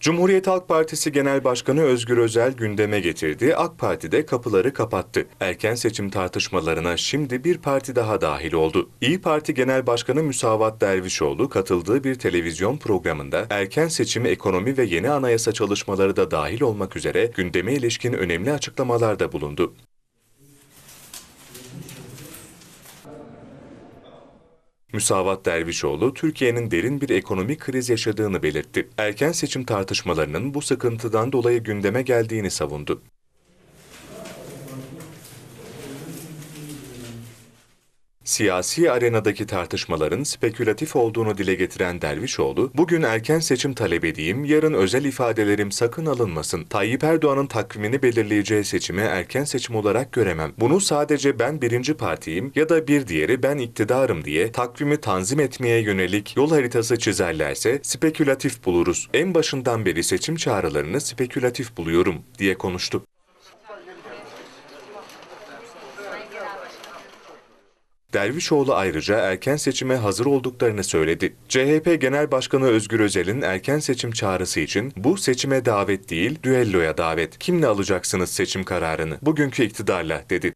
Cumhuriyet Halk Partisi Genel Başkanı Özgür Özel gündeme getirdi. AK Parti de kapıları kapattı. Erken seçim tartışmalarına şimdi bir parti daha dahil oldu. İyi Parti Genel Başkanı Müsavat Dervişoğlu katıldığı bir televizyon programında erken seçim, ekonomi ve yeni anayasa çalışmaları da dahil olmak üzere gündeme ilişkin önemli açıklamalarda bulundu. Müsavat Dervişoğlu, Türkiye'nin derin bir ekonomik kriz yaşadığını belirtti. Erken seçim tartışmalarının bu sıkıntıdan dolayı gündeme geldiğini savundu. Siyasi arenadaki tartışmaların spekülatif olduğunu dile getiren Dervişoğlu, bugün erken seçim talep edeyim, yarın özel ifadelerim sakın alınmasın. Tayyip Erdoğan'ın takvimini belirleyeceği seçimi erken seçim olarak göremem. Bunu sadece ben birinci partiyim ya da bir diğeri ben iktidarım diye takvimi tanzim etmeye yönelik yol haritası çizerlerse spekülatif buluruz. En başından beri seçim çağrılarını spekülatif buluyorum diye konuştu. Dervişoğlu ayrıca erken seçime hazır olduklarını söyledi. CHP Genel Başkanı Özgür Özel'in erken seçim çağrısı için bu seçime davet değil, düelloya davet. Kimle alacaksınız seçim kararını? Bugünkü iktidarla dedi.